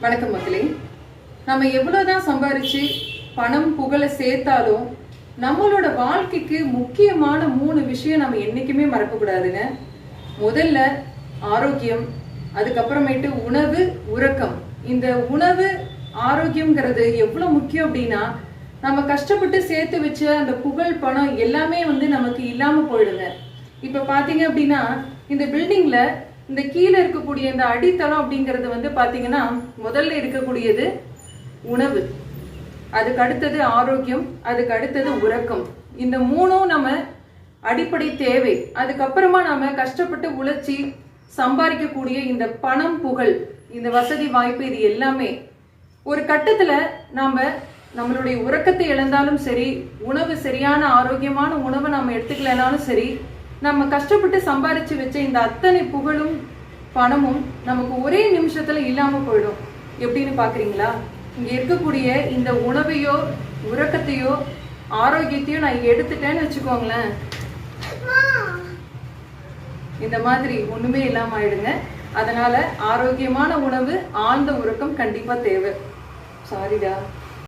வணக்கம் மக்களே. நம்ம எவ்வளவுதான் சம்பாரிச்சு பணம் புகழை சேர்த்தாலும் நம்மளோட வாழ்க்கைக்கு முக்கியமான மூணு விஷயம் நம்ம என்னைக்குமே மறக்க கூடாதுங்க முதல்ல ஆரோக்கியம் அதுக்கப்புறமேட்டு உணவு உறக்கம். இந்த உணவு ஆரோக்கியம்ங்கிறது எவ்வளவு முக்கியம் அப்படின்னா நம்ம கஷ்டப்பட்டு சேர்த்து வச்ச அந்த புகழ் பணம் எல்லாமே வந்து நமக்கு இல்லாம போயிடுங்க. இப்ப பாத்தீங்க அப்படின்னா இந்த பில்டிங்ல இந்த கீழே இருக்கக்கூடிய இந்த அடித்தளம் அப்படிங்கிறது வந்து பார்த்தீங்கன்னா முதல்ல இருக்கக்கூடியது உணவு. அதுக்கு அடுத்தது ஆரோக்கியம் அதுக்கு அடுத்தது உறக்கம். இந்த மூணும் நம்ம அடிப்படை தேவை. அதுக்கப்புறமா நாம கஷ்டப்பட்டு உழைச்சி சம்பாதிக்கக்கூடிய இந்த பணம் புகழ் இந்த வசதி வாய்ப்பு இது எல்லாமே ஒரு கட்டத்தில் நாம் நம்மளுடைய உறக்கத்தை இழந்தாலும் சரி உணவு சரியான ஆரோக்கியமான உணவை நாம் எடுத்துக்கலனாலும் சரி நம்ம கஷ்டப்பட்டு சம்பாரிச்சு வச்ச இந்த அத்தனை புகழும் பணமும் நமக்கு ஒரே நிமிஷத்துல இல்லாம போயிடும். எப்படின்னு பாக்குறீங்களா? இங்க இருக்கக்கூடிய இந்த உணவையோ உறக்கத்தையோ ஆரோக்கியத்தையோ நான் எடுத்துட்டேன்னு வச்சுக்கோங்களேன். இந்த மாதிரி ஒண்ணுமே இல்லாம ஆயிடுங்க. அதனால ஆரோக்கியமான உணவு ஆழ்ந்த உறக்கம் கண்டிப்பா தேவை. சாரிடா